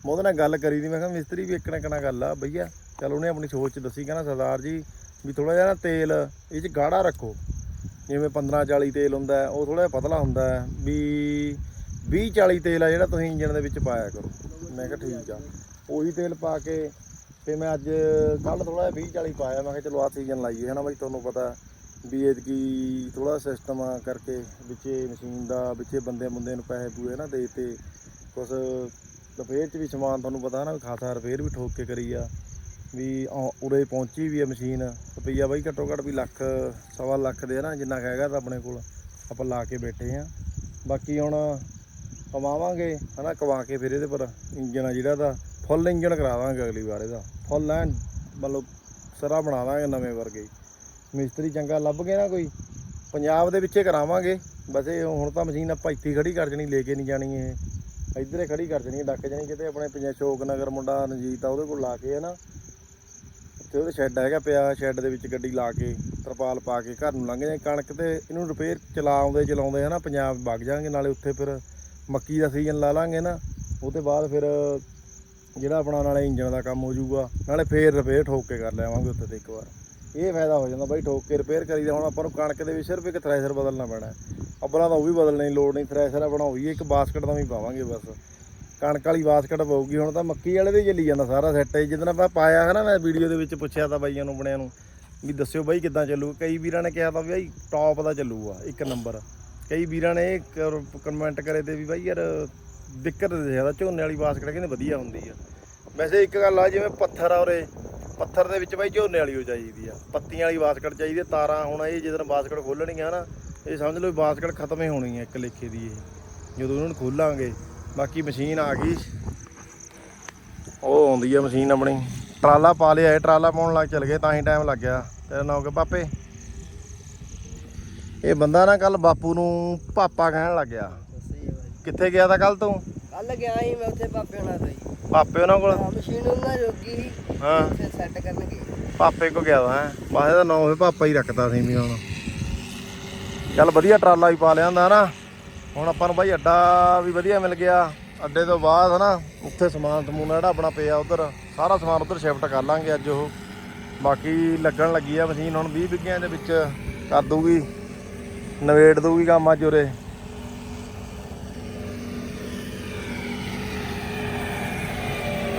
ਮੈਂ ਉਹਦੇ ਨਾਲ ਗੱਲ ਕਰੀ ਦੀ ਮੈਂ ਕਿਹਾ ਮਿਸਤਰੀ ਵੀ ਇੱਕ ਨਾ ਕਣਾ ਗੱਲ ਆ ਭਈਆ ਚਲ ਉਹਨੇ ਆਪਣੀ ਸੋਚ ਦੱਸੀ ਕਹਿੰਦਾ ਸਰਦਾਰ ਜੀ ਵੀ ਥੋੜਾ ਜਿਹਾ ਨਾ ਤੇਲ ਇਹ ਚ ਗਾੜਾ ਰੱਖੋ। ਜਿਵੇਂ 15 40 ਤੇਲ ਹੁੰਦਾ ਉਹ ਥੋੜਾ ਜਿਹਾ ਪਤਲਾ ਹੁੰਦਾ ਹੈ, ਵੀ 20 40 ਤੇਲ ਆ ਜਿਹੜਾ ਤੁਸੀਂ ਇੰਜਨ ਦੇ ਵਿੱਚ ਪਾਇਆ ਕਰੋ। ਮੈਂ ਕਿਹਾ ਠੀਕ ਆ। ਉਹੀ ਤੇਲ ਪਾ ਕੇ ਤੇ ਮੈਂ ਅੱਜ ਕੱਲ ਥੋੜਾ ਜਿਹਾ 20 40 ਪਾਇਆ ਮੈਂ ਕਿਹਾ ਚਲੋ ਆ ਸੀਜ਼ਨ ਲਾਈਏ ਹਨਾ ਬਾਈ ਤੁਹਾਨੂੰ ਪਤਾ ਵੀ ਇਹ ਕੀ ਥੋੜਾ ਸਿਸਟਮ ਕਰਕੇ ਵਿੱਚੇ ਮਸ਼ੀਨ ਦਾ ਵਿੱਚੇ ਬੰਦੇ ਬੰਦੇ ਨੂੰ ਪੈਸੇ ਪੂਏ ਨਾ ਦੇ ਤੇ ਕੁਛ ਰਿਪੇਅਰ ਚ ਵੀ ਸਮਾਨ ਤੁਹਾਨੂੰ ਪਤਾ ਨਾ, ਵੀ ਖਾਸਾ ਰਿਪੇਅਰ ਵੀ ਠੋਕ ਕੇ ਕਰੀ ਆ, ਵੀ ਔ- ਉਰੇ ਪਹੁੰਚੀ ਵੀ ਆ ਮਸ਼ੀਨ ਰੁਪਈਆ ਬਾਈ ਘੱਟੋ ਘੱਟ ਵੀ ਲੱਖ, ਸਵਾ ਲੱਖ ਦੇ ਨਾ, ਜਿੰਨਾ ਕੁ ਹੈਗਾ ਤਾਂ ਆਪਣੇ ਕੋਲ ਆਪਾਂ ਲਾ ਕੇ ਬੈਠੇ ਆ। ਬਾਕੀ ਹੁਣ ਕਮਾਵਾਂਗੇ, ਹਨਾ ਕਵਾ ਕੇ ਫਿਰ ਇਹਦੇ ਪਰ ਇੰਜਨ ਆ ਜਿਹੜਾ ਦਾ ਫੁੱਲ ਇੰਜਨ ਕਰਾ ਦਾਂਗੇ ਅਗਲੀ ਵਾਰ ਇਹਦਾ। ਫੁੱਲ ਐਨ ਮਤਲਬ ਸਰਾ ਬਣਾ ਦਾਂਗੇ ਨਵੇਂ ਵਰਗੇ। ਮਿਸਤਰੀ ਚੰਗਾ ਲੱਭ ਕੇ ਨਾ ਕੋਈ, ਪੰਜਾਬ ਦੇ ਵਿੱਚੇ ਕਰਾਵਾਂਗੇ। ਬਸ ਇਹ ਹੁਣ ਤਾਂ ਮਸ਼ੀਨ ਆਪਾਂ ਇੱਥੇ ਖੜੀ ਕਰ ਜਣੀ ਲੈ ਕੇ ਨਹੀਂ ਜਾਣੀ ਇਹ। ਇੱਧਰੇ ਖੜੀ ਕਰ ਜਣੀ ਡੱਕ ਜਾਣੀ, ਕਿਤੇ ਆਪਣੇ ਪੰਜਾਬ ਸ਼ੋਕ ਨਗਰ ਮੁੰਡਾ ਰਣਜੀਤ ਆ, ਉਹਦੇ ਕੋਲ ਲਾ ਕੇ ਹੈ ਨਾ। ਤੇ ਉਹਦੇ ਸ਼ੈੱਡ ਹੈਗਾ ਪਿਆ, ਸ਼ੈੱਡ ਦੇ ਵਿੱਚ ਗੱਡੀ ਲਾ ਕੇ, ਤਰਪਾਲ ਪਾ ਕੇ ਘਰ ਨੂੰ ਲੰਘ ਜਾਏ। ਕਣਕ ਤੇ ਇਹਨੂੰ ਰਿਪੇਅਰ ਚਲਾਉਂਦੇ ਚਲਾਉਂਦੇ ਹਨਾ ਪੰਜਾਬ ਵਗ ਜਾਾਂਗੇ ਨਾਲੇ ਉੱਥੇ ਫਿਰ ਮੱਕੀ ਦਾ ਸੀਜ਼ਨ ਲਾ ਲਾਂਗੇ ਨਾ, ਉਹਦੇ ਬਾਅਦ ਫਿਰ ਜਿਹੜਾ ਆਪਣਾ ਨਾਲੇ ਇੰਜਣ ਦਾ ਕੰਮ ਹੋ ਜਾਊਗਾ, ਨਾਲੇ ਫੇਰ ਰਿਪੇਅਰ ਠੋਕ ਕੇ ਕਰ ਲਿਆਵਾਂਗੇ ਉੱਥੇ ਤੇ ਇੱਕ ਵਾਰ। ਇਹ ਫਾਇਦਾ ਹੋ ਜਾਂਦਾ ਬਾਈ ਠੋਕ ਕੇ ਰਿਪੇਅਰ ਕਰੀਦਾ। ਹੁਣ ਆਪਾਂ ਨੂੰ ਕਣਕ ਦੇ ਵਿੱਚ ਸਿਰਫ ਇੱਕ ਥ੍ਰੈਸ਼ਰ ਬਦਲਣਾ ਪੈਣਾ ਹੈ। ਅੱਬਲਾਂ ਤਾਂ ਉਹ ਵੀ ਬਦਲਣ ਦੀ ਲੋੜ ਨਹੀਂ ਥ੍ਰੈਸ਼ਰ ਆਪਣਾ ਹੋਈ ਇੱਕ ਬਾਸਕਟ ਦਾ ਵੀ ਪਾਵਾਂਗੇ ਬਸ। ਕਣਕ ਵਾਲੀ ਬਾਸਕਟ ਪਊਗੀ, ਹੁਣ ਤਾਂ ਮੱਕੀ ਵਾਲੇ ਦੇ ਹੀ ਚੱਲੀ ਜਾਂਦਾ ਸਾਰਾ ਸੈੱਟ ਜਿੱਦਣ ਆਪਾਂ ਪਾਇਆ ਹੈ ਨਾ ਮੈਂ ਵੀਡੀਓ ਦੇ ਵਿੱਚ ਪੁੱਛਿਆ ਤਾਂ ਬਾਈਆਂ ਨੂੰ, ਬਣਿਆ ਨੂੰ, ਵੀ ਦੱਸਿਓ ਬਾਈ ਕਿੱਦਾਂ ਚੱਲੂ ਕਈ ਵੀਰਾਂ ਨੇ ਕਿਹਾ ਤਾਂ ਵੀ ਬਾਈ ਟੌਪ ਦਾ ਚੱਲੂਗਾ, ਇੱਕ ਨੰਬਰ ਕਈ ਵੀਰਾਂ ਨੇ ਕਮੈਂਟ ਕਰੇ ਤੇ ਵੀ ਬਾਈ ਯਾਰ ਦਿੱਕਤ ਜ਼ਿਆਦਾ, ਝੋਨੇ ਵਾਲੀ ਬਾਸਕਟ ਕਹਿੰਦੇ ਵਧੀਆ ਹੁੰਦੀ ਆ। ਵੈਸੇ ਇੱਕ ਗੱਲ ਆ, ਜਿਵੇਂ ਪੱਥਰ ਆ ਉਰੇ ਪੱਥਰ ਦੇ ਵਿੱਚ ਬਾਈ ਝੋਨੇ ਵਾਲੀ ਹੋ ਚਾਹੀਦੀ ਆ। ਪੱਤੀਆਂ ਵਾਲੀ ਬਾਸਕਟ ਚਾਹੀਦੀ ਆ, ਤਾਰਾਂ ਹੁਣ ਇਹ ਜਦੋਂ ਬਾਸਕਟ ਖੋਲਣਗੀਆਂ ਨਾ ਇਹ ਸਮਝ ਲਓ ਬਾਸਕਟ ਖਤਮ ਹੀ ਹੋਣੀ ਹੈ ਇੱਕ ਲੇਖੇ ਦੀ ਇਹ। ਜਦੋਂ ਉਹਨਾਂ ਨੂੰ ਖੋਲਾਂਗੇ ਬਾਕੀ ਮਸ਼ੀਨ ਆ ਗਈ। ਉਹ ਆਉਂਦੀ ਆ ਮਸ਼ੀਨ ਆਪਣੀ। ਟਰਾਲਾ ਪਾ ਲਿਆ ਟਰਾਲਾ ਪਾਉਣ ਲੱਗ ਚੱਲ ਗਏ ਤਾਂ ਹੀ ਟਾਈਮ ਲੱਗ ਗਿਆ। ਤੇਰਾ ਨਾਮ ਕਿ ਪਾਪੇ ਇਹ ਬੰਦਾ ਨਾ ਕੱਲ ਬਾਪੂ ਨੂੰ ਪਾਪਾ ਕਹਿਣ ਲੱਗ ਗਿਆ। ਕਿੱਥੇ ਗਿਆ ਤਾਂ ਕੱਲ ਤੂੰ? ਕੱਲ ਗਿਆ ਸੀ ਮੈਂ ਉੱਥੇ ਪਾਪੇ ਹੋਣਾ ਤੋਂ ਹੀ ਪਾਪੇ ਉਹਨਾਂ ਕੋਲ? ਮਸ਼ੀਨ ਉਹਨਾਂ ਜੋਗੀ ਹਾਂ। ਉੱਥੇ ਸੈੱਟ ਕਰਨਗੇ ਪਾਪੇ ਕੋ ਗਿਆ ਵਾ ਬਾਹਰ ਦਾ ਨਾਂ ਹੋਵੇ ਪਾਪਾ ਹੀ ਰੱਖਤਾ ਸੀ ਵੀ ਹੁਣ। ਚੱਲ ਵਧੀਆ ਟਰਾਲਾ ਵੀ ਪਾ ਲਿਆ ਹੁੰਦਾ ਨਾ। ਹੁਣ ਆਪਾਂ ਨੂੰ ਬਾਈ ਅੱਡਾ ਵੀ ਵਧੀਆ ਮਿਲ ਗਿਆ। ਅੱਡੇ ਤੋਂ ਬਾਅਦ ਹਨਾ ਉੱਥੇ ਸਮਾਨ ਸਮੂਨ ਜਿਹੜਾ ਆਪਣਾ ਪਿਆ ਉਧਰ ਸਾਰਾ ਸਮਾਨ ਉਧਰ ਸ਼ਿਫਟ ਕਰ ਲਾਂਗੇ ਅੱਜ ਉਹ। ਬਾਕੀ ਲੱਗਣ ਲੱਗੀ ਆ ਮਸ਼ੀਨ ਹੁਣ 20 ਵਿੱਗਿਆਂ ਦੇ ਵਿੱਚ ਕਰ ਦੂਗੀ ਨਵੇੜ ਦੂਗੀ ਕੰਮ ਅੱਜ ਉਰੇ।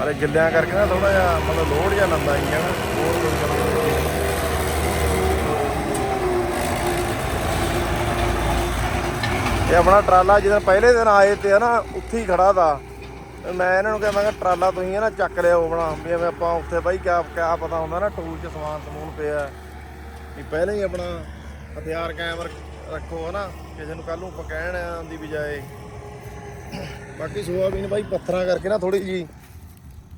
ਅਰੇ ਗਿੱਲਿਆਂ ਕਰਕੇ ਨਾ ਥੋੜਾ ਜਿਹਾ ਮਤਲਬ ਲੋਡ ਜਿਹਾ ਲੰਦਾ ਹੀ ਹੈ ਨਾ, ਹੋਰ ਕੋਈ ਗੱਲ ਨਹੀਂ। ਇਹ ਆਪਣਾ ਟਰਾਲਾ ਜਦੋਂ ਪਹਿਲੇ ਦਿਨ ਆਏ ਤੇ ਨਾ, ਉੱਥੇ ਹੀ ਖੜਾ ਤਾ। ਮੈਂ ਇਹਨਾਂ ਨੂੰ ਕਿਹਾ, ਮੈਂ ਕਿਹਾ, ਟਰਾਲਾ ਤੁਸੀਂ ਨਾ ਚੱਕ ਲਿਓ ਆਪਣਾ, ਵੀ ਐਵੇਂ ਆਪਾਂ ਉੱਥੇ ਬਾਈ ਕਿਆ ਕਿਆ ਪਤਾ ਹੁੰਦਾ ਨਾ, ਟੂਲ 'ਚ ਸਮਾਨ ਸਮੂਨ ਪਿਆ। ਵੀ ਪਹਿਲਾਂ ਹੀ ਆਪਣਾ ਹਥਿਆਰ ਕਾਇਮ ਰੱਖ- ਰੱਖੋ ਹਨਾ, ਕਿਸੇ ਨੂੰ ਕੱਲ ਨੂੰ ਆਪਾਂ ਕਹਿਣ ਦੀ ਬਜਾਏ। ਬਾਕੀ ਸੋਆਬੀਨ ਬਾਈ ਪੱਥਰਾਂ ਕਰਕੇ ਨਾ ਥੋੜੀ ਜੀ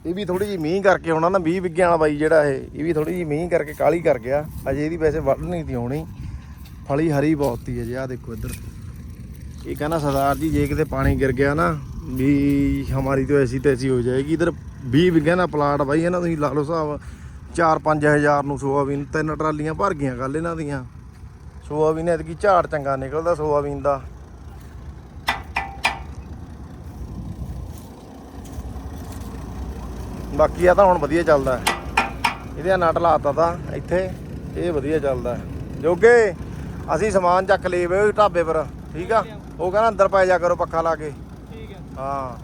ਇਹ ਵੀ ਥੋੜੀ ਜੀ ਮੀਂਹ ਕਰਕੇ ਹੋਣਾ ਨਾ 20 ਵਿਗਿਆਂ ਵਾਲਾ ਬਾਈ ਜਿਹੜਾ ਇਹ ਇਹ ਵੀ ਥੋੜੀ ਜੀ ਮੀਂਹ ਕਰਕੇ ਕਾਲੀ ਕਰ ਗਿਆ। ਅਜੇ ਇਹਦੀ ਵੈਸੇ ਵੱਢ ਨਹੀਂ ਤੀ ਹੋਣੀ। ਫਲੀ ਹਰੀ ਬਹੁਤ ਤੀ ਹੈ ਜੀ ਦੇਖੋ ਇੱਧਰ। ਇਹ ਕਹਿੰਦਾ, ਸਰਦਾਰ ਜੀ, ਜੇ ਕਿਤੇ ਪਾਣੀ ਗਿਰ ਗਿਆ ਨਾ, ਵੀ ਹਮਾਰੀ ਤਾਂ ਐਸੀ ਤੈਸੀ ਹੋ ਜਾਏਗੀ। ਇਧਰ 20 ਵਿਗਿਆਂ ਦਾ ਪਲਾਟ ਬਾਈ, ਇਹਨਾਂ ਤੁਸੀਂ ਲਾ ਲਓ ਹਿਸਾਬ। 4-5000 ਨੂੰ ਸੋਆਬੀਨ, ਤਿੰਨ ਟਰਾਲੀਆਂ ਭਰ ਗਈਆਂ ਕੱਲ ਇਹਨਾਂ ਦੀਆਂ। ਸੋਆਬੀਨ ਐਤਕੀ ਝਾੜ ਚੰਗਾ ਨਿਕਲਦਾ, ਸੋਆਬੀਨ ਦਾ। ਬਾਕੀ ਆ ਤਾਂ ਹੁਣ ਵਧੀਆ ਚੱਲਦਾ। ਇਹਦੇ ਆ ਨਟ ਲਾਤਾ ਤਾਂ ਇੱਥੇ ਇਹ ਵਧੀਆ ਚੱਲਦਾ। ਜੋਗੇ ਅਸੀਂ ਸਮਾਨ ਚੱਕ ਲਏ ਵੇ ਢਾਬੇ ਪਰ ਠੀਕ ਆ? ਉਹ ਕਹਿੰਦਾ ਅੰਦਰ ਪੈ ਜਾ ਕਰੋ ਪੱਖਾ ਲਾ ਕੇ। ਠੀਕ ਹੈ ਹਾਂ।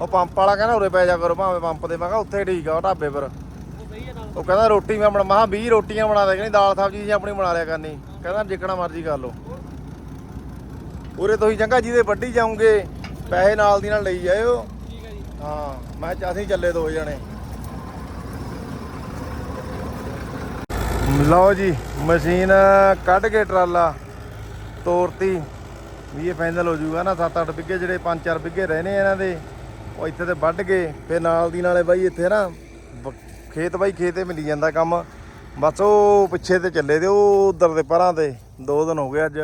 ਉਹ ਪੰਪ ਵਾਲਾ ਕਹਿੰਦਾ ਉਰੇ ਪੈ ਜਾ ਕਰੋ ਭਾਵੇਂ ਪੰਪ ਦੇ ਮੈਂ ਕਿਹਾ ਉੱਥੇ ਠੀਕ ਆ ਉਹ ਢਾਬੇ ਪਰ। ਉਹ ਕਹਿੰਦਾ ਰੋਟੀ ਮੈਂ ਬਣਾ ਮਹਾ 20 ਰੋਟੀਆਂ ਬਣਾ ਦੇ ਕਹਿੰਦੀ ਦਾਲ ਸਬਜ਼ੀ ਜੀ ਆਪਣੀ ਬਣਾ ਲਿਆ ਕਰਨੀ। ਕਹਿੰਦਾ ਜਿੱਕਣਾ ਮਰਜ਼ੀ ਕਰ ਲਓ। ਉਰੇ ਤੁਸੀਂ ਚੰਗਾ ਜਿਹਦੇ ਵੱਢੀ ਜਾਓਗੇ ਪੈਸੇ ਨਾਲ ਦੀ ਨਾਲ ਲਈ ਜਾਇਓ। ਹਾਂ, ਮੈਂ ਕਿਹਾ ਅਸੀਂ ਚੱਲੇ ਦੋ ਜਣੇ। ਲਓ ਜੀ, ਮਸ਼ੀਨ ਕੱਢ ਕੇ ਟਰਾਲਾ ਤੋਰਤੀ। ਵੀ ਇਹ ਫਾਈਨਲ ਹੋ ਜਾਊਗਾ ਨਾ 7-8 ਬਿੱਗੇ ਜਿਹੜੇ 5-4 ਬਿੱਗੇ ਰਹੇ ਨੇ ਇਹਨਾਂ ਦੇ, ਉਹ ਇੱਥੇ ਤੇ ਵੱਢ ਕੇ, ਫਿਰ ਨਾਲ ਦੀ ਨਾਲੇ ਬਾਈ ਇੱਥੇ ਨਾ ਬ- ਖੇਤ ਬਾਈ ਖੇਤੇ ਮਿਲੀ ਜਾਂਦਾ ਕੰਮ। ਬਸ ਉਹ ਪਿੱਛੇ ਤੇ ਚੱਲੇ ਤੇ ਉਹ ਉਧਰ ਦੇ ਪਰਾਂ ਤੇ, ਦੋ ਦਿਨ ਹੋ ਗਏ ਅੱਜ।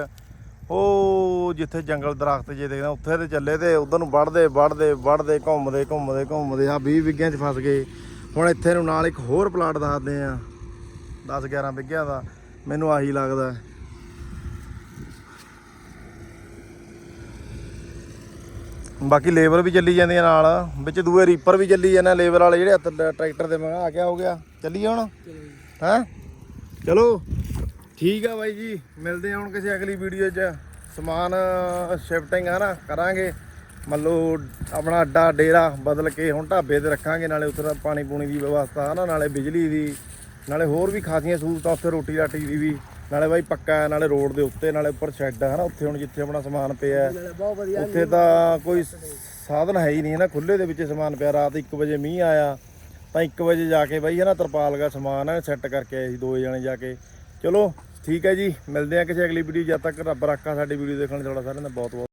ਉਹ ਜਿੱਥੇ ਜੰਗਲ ਦਰਖਤ ਜੇ ਦੇਖਦਾ ਉੱਥੇ ਤੇ ਚੱਲੇ ਤੇ ਉਧਰ ਨੂੰ ਵੱਢਦੇ ਵੱਢਦੇ ਵੱਢਦੇ ਘੁੰਮਦੇ ਘੁੰਮਦੇ ਘੁੰਮਦੇ। ਆ 20 ਵਿਗਿਆਂ 'ਚ ਫਸ ਗਏ। ਹੁਣ ਇੱਥੇ ਨੂੰ ਨਾਲ ਇੱਕ ਹੋਰ ਪਲਾਟ ਦੱਸਦੇ ਆ। 10 11 ਵਿਗਿਆਂ ਦਾ। ਮੈਨੂੰ ਆਹੀ ਲੱਗਦਾ। ਬਾਕੀ ਲੇਬਰ ਵੀ ਚੱਲੀ ਜਾਂਦੀ ਆ ਨਾਲ। ਵਿੱਚ ਦੂਏ ਰੀਪਰ ਵੀ ਚੱਲੀ ਜਾਂਦੇ ਲੇਬਰ ਵਾਲੇ ਜਿਹੜੇ ਟਰੈਕਟਰ ਦੇ ਮੈਂ ਆ ਗਿਆ ਹੋ ਗਿਆ। ਹੁਣ? ਚਲੋ ਜੀ ਹੈਂ? ਚਲੋ। ਠੀਕ ਆ ਬਾਈ ਜੀ ਮਿਲਦੇ ਆ ਹੁਣ ਕਿਸੇ ਅਗਲੀ ਵੀਡੀਓ 'ਚ। ਸਮਾਨ ਸ਼ਿਫਟਿੰਗ ਆ ਨਾ ਕਰਾਂਗੇ। ਮੰਨ ਲਓ ਆਪਣਾ ਅੱਡਾ ਡੇਰਾ ਬਦਲ ਕੇ ਹੁਣ ਢਾਬੇ ਤੇ ਰੱਖਾਂਗੇ ਨਾਲੇ ਉੱਥੇ ਦਾ ਪਾਣੀ ਪੂਣੀ ਦੀ ਵਿਵਸਥਾ ਨਾ ਨਾਲੇ ਬਿਜਲੀ ਦੀ ਨਾਲੇ ਹੋਰ ਵੀ ਖਾਸੀਆਂ ਸਹੂਲਤਾਂ ਉੱਥੇ ਰੋਟੀ ਰਾਟੀ ਦੀ ਵੀ। ਨਾਲੇ ਬਾਈ ਪੱਕਾ ਹੈ, ਨਾਲੇ ਰੋਡ ਦੇ ਉੱਤੇ ਨਾਲੇ ਉੱਪਰ ਸ਼ੈੱਡ ਹੈ ਨਾ ਉੱਥੇ ਹੁਣ ਜਿੱਥੇ ਆਪਣਾ ਸਮਾਨ ਪਿਆ ਹੈ, ਉੱਥੇ ਤਾਂ ਕੋਈ ਸਾਧਨ ਹੈ ਹੀ ਨਹੀਂ ਨਾ ਖੁੱਲੇ ਦੇ ਵਿੱਚ ਸਮਾਨ ਪਿਆ ਰਾਤ 1 ਵਜੇ ਮੀਂਹ ਆਇਆ। ਤਾਂ 1 ਵਜੇ ਜਾ ਕੇ ਬਾਈ ਹੈ ਨਾ ਤਰਪਾਲ ਦਾ ਸਮਾਨ ਹੈ ਸੈੱਟ ਕਰਕੇ ਆਏ ਸੀ ਦੋ ਜਣੇ ਜਾ ਕੇ। ਚਲੋ ਠੀਕ ਹੈ ਜੀ, ਮਿਲਦੇ ਆ ਕਿਸੇ ਅਗਲੀ ਵੀਡੀਓ ਜਦ ਤੱਕ ਰੱਬ ਰਾਖਾ, ਸਾਡੀ ਵੀਡੀਓ ਦੇਖਣ ਲਈ ਤੁਹਾਡਾ ਸਾਰਿਆਂ ਦਾ ਬਹੁਤ ਬਹੁਤ